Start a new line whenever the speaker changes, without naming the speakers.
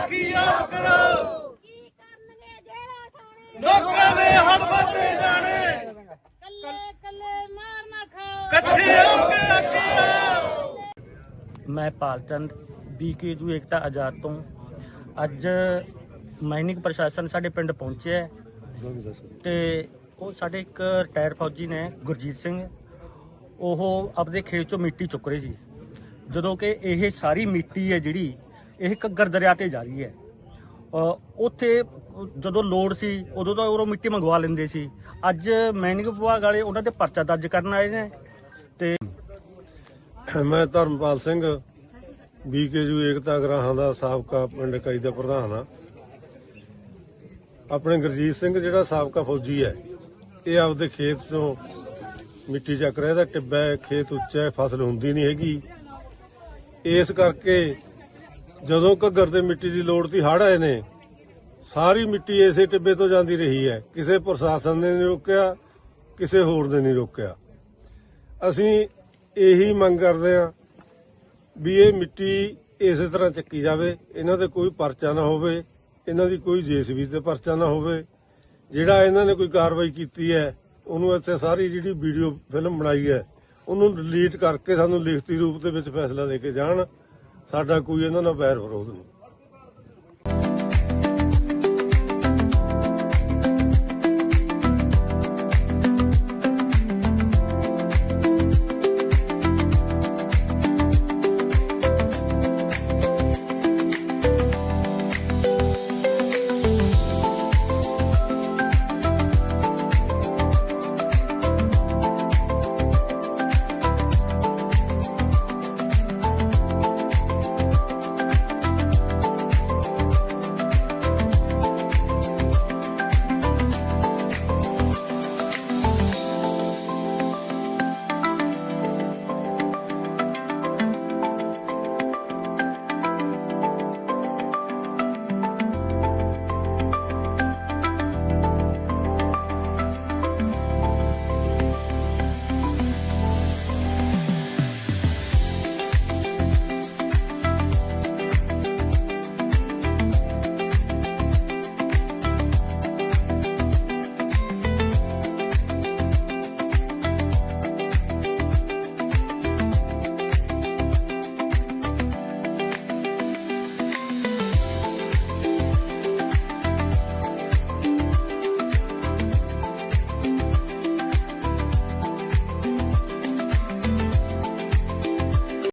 ਆਪ ਕਰੋ?
ਕੀ ਕਰਨਗੇ ਜਿਹੜਾ ਠਾਣੇ
ਲੋਕਾਂ ਦੇ ਹੱਥ ਵੱਧੇ ਜਾਣੇ।
ਕੱਲੇ ਕੱਲੇ ਮਾਰ ਨਾ ਖਾਓ।
ਇਕੱਠੇ ਹੋ ਕੇ ਅੱਗੇ
ਮੈਂ ਪਾਲਚੰਦ ਬੀਕੇਯੂ ਏਕਤਾ ਆਜ਼ਾਦ ਤੋਂ। ਅੱਜ ਮਾਈਨਿੰਗ ਪ੍ਰਸ਼ਾਸਨ ਸਾਡੇ ਪਿੰਡ ਪਹੁੰਚਿਆ ਹੈ। ਤੇ ਉਹ ਸਾਡੇ ਇੱਕ ਰਿਟਾਇਰ ਫੌਜੀ ਨੇ ਗੁਰਜੀਤ ਸਿੰਘ। ਉਹ ਆਪਦੇ ਖੇਤ ਚੋਂ ਮਿੱਟੀ ਚੁੱਕ ਰਹੇ ਸੀ। ਜਦੋਂ ਕਿ ਇਹ ਸਾਰੀ ਮਿੱਟੀ ਹੈ ਜਿਹੜੀ ਇਹ ਘੱਗਰ ਦਰਿਆ ਤੇ ਜਾ ਰਹੀ ਹੈ। ਉੱਥੇ ਜਦੋਂ ਲੋੜ ਸੀ ਉਦੋਂ ਤਾਂ ਉਹ ਮਿੱਟੀ ਮੰਗਵਾ ਲੈਂਦੇ ਸੀ। ਅੱਜ ਮਾਈਨਿੰਗ ਵਿਭਾਗ ਵਾਲੇ ਉਹਨਾਂ ਤੇ ਪਰਚਾ ਦਰਜ ਕਰਨ ਆਏ ਨੇ ਤੇ
ਮੈਂ ਧਰਮਪਾਲ ਸਿੰਘ ਬੀਕੇਯੂ ਏਕਤਾ ਗਰਾਹਾਂ ਦਾ ਸਾਬਕਾ ਪਿੰਡ ਇਕਾਈ ਦਾ ਪ੍ਰਧਾਨ ਆ। ਆਪਣੇ ਗੁਰਜੀਤ ਸਿੰਘ ਜਿਹੜਾ ਸਾਬਕਾ ਫੌਜੀ ਹੈ ਇਹ ਆਪਦੇ ਖੇਤ ਤੋਂ ਮਿੱਟੀ ਚੱਕ ਰਿਹਾ ਇਹਦਾ ਟਿੱਬਾ ਹੈ, ਖੇਤ ਉੱਚਾ ਫਸਲ ਹੁੰਦੀ ਨਹੀਂ ਹੈਗੀ। ਇਸ ਕਰਕੇ ਜਦੋਂ ਘੱਗਰ ਤੇ ਮਿੱਟੀ ਦੀ ਲੋੜ ਤੀ ਹੜ੍ਹ ਆਏ ਨੇ। ਸਾਰੀ ਮਿੱਟੀ ਇਸੇ ਟਿੱਬੇ ਤੋਂ ਜਾਂਦੀ ਰਹੀ ਹੈ। ਕਿਸੇ ਪ੍ਰਸ਼ਾਸਨ ਨੇ ਨਹੀਂ ਰੋਕਿਆ, ਕਿਸੇ ਹੋਰ ਨੇ ਨਹੀਂ ਰੋਕਿਆ। ਅਸੀਂ ਇਹੀ ਮੰਗ ਕਰਦੇ ਹਾਂ ਵੀ ਇਹ ਮਿੱਟੀ ਇਸੇ ਤਰ੍ਹਾਂ ਚੱਕੀ ਜਾਵੇ। ਇਹਨਾਂ ਤੇ ਕੋਈ ਪਰਚਾ ਨਾ ਹੋਵੇ। ਇਹਨਾਂ ਦੀ ਕੋਈ ਜੇਸੀਬੀ ਤੇ ਪਰਚਾ ਨਾ ਹੋਵੇ। ਜਿਹੜਾ ਇਹਨਾਂ ਨੇ ਕੋਈ ਕਾਰਵਾਈ ਕੀਤੀ ਹੈ, ਉਹਨੂੰ ਇੱਥੇ ਸਾਰੀ ਜਿਹੜੀ ਵੀਡੀਓ, ਫਿਲਮ ਬਣਾਈ ਹੈ, ਉਹਨੂੰ ਡਿਲੀਟ ਕਰਕੇ ਸਾਨੂੰ ਲਿਖਤੀ ਰੂਪ ਦੇ ਵਿੱਚ ਫੈਸਲਾ ਦੇ ਕੇ ਜਾਣ। ਸਾਡਾ ਕੋਈ ਇਹਨਾਂ ਨਾਲ ਬੈਰ ਵਿਰੋਧ ਨਹੀਂ।